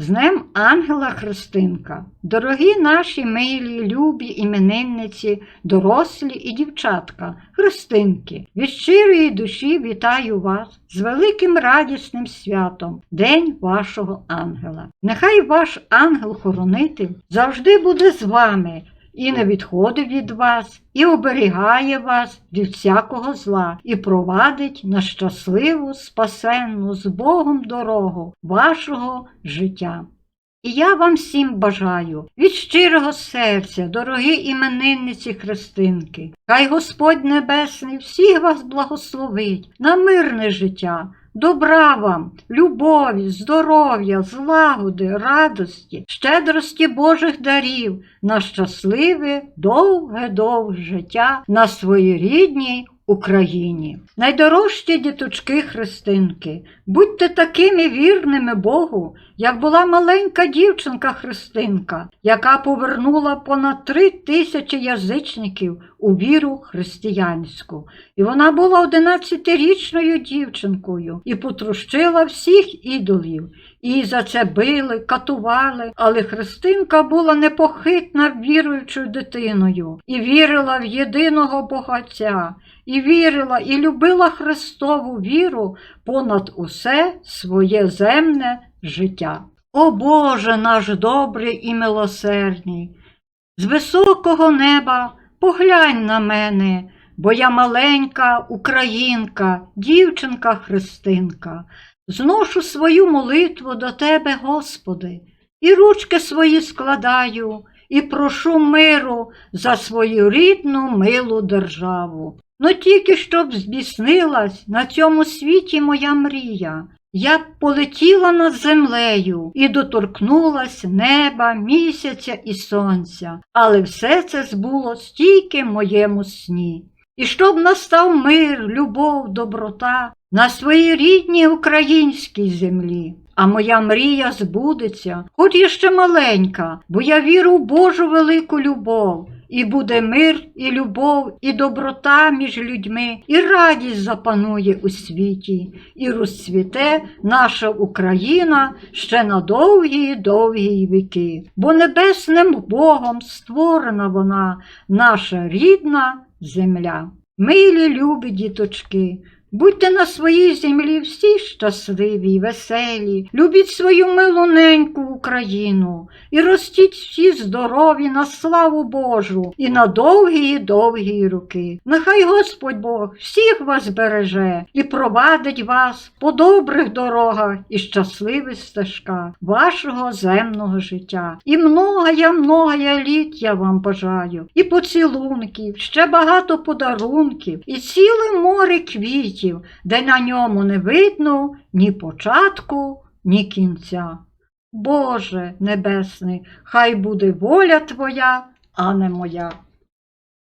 З Днем Ангела Христинка, дорогі наші милі, любі іменинниці, дорослі і дівчатка, Христинки, від щирої душі вітаю вас з великим радісним святом, День вашого ангела. Нехай ваш ангел-хоронитель завжди буде з вами і не відходить від вас, і оберігає вас від всякого зла, і провадить на щасливу, спасенну з Богом дорогу вашого життя. І я вам всім бажаю від щирого серця, дорогі іменинниці Христинки, хай Господь Небесний всіх вас благословить на мирне життя, добра вам, любові, здоров'я, злагоди, радості, щедрості Божих дарів, на щасливе, довге-довге життя на своїй рідній Україні. Найдорожчі діточки Христинки, будьте такими вірними Богу, як була маленька дівчинка Христинка, яка повернула понад три тисячі язичників у віру християнську. І вона була 11-річною дівчинкою і потрощила всіх ідолів. І за це били, катували, але Христинка була непохитна віруючою дитиною і вірила в єдиного Богатця, і вірила і любила Христову віру понад усе своє земне життя. О Боже наш добрий і милосердний, з високого неба поглянь на мене, бо я маленька українка, дівчинка Христинка. Зношу свою молитву до Тебе, Господи, і ручки свої складаю, і прошу миру за свою рідну милу державу. Но тільки щоб збіснилась на цьому світі моя мрія, я б полетіла над землею і доторкнулась неба, місяця і сонця, але все це збулось тільки в моєму сні. І щоб настав мир, любов, доброта на своїй рідній українській землі. А моя мрія збудеться, хоч і ще маленька, бо я віру в Божу велику любов. І буде мир, і любов, і доброта між людьми, і радість запанує у світі, і розцвіте наша Україна ще на довгі довгі віки, бо небесним Богом створена вона, наша рідна земля. Милі любі діточки, будьте на своїй землі всі щасливі й веселі, любіть свою милу неньку Україну і ростіть всі здорові на славу Божу і на довгі довгі роки. Нехай Господь Бог всіх вас береже і провадить вас по добрих дорогах і щасливих стежках вашого земного життя. І многая, многая літ я вам бажаю, і поцілунків, ще багато подарунків, і ціле море квітів, де на ньому не видно ні початку, ні кінця. Боже Небесний, хай буде воля Твоя, а не моя.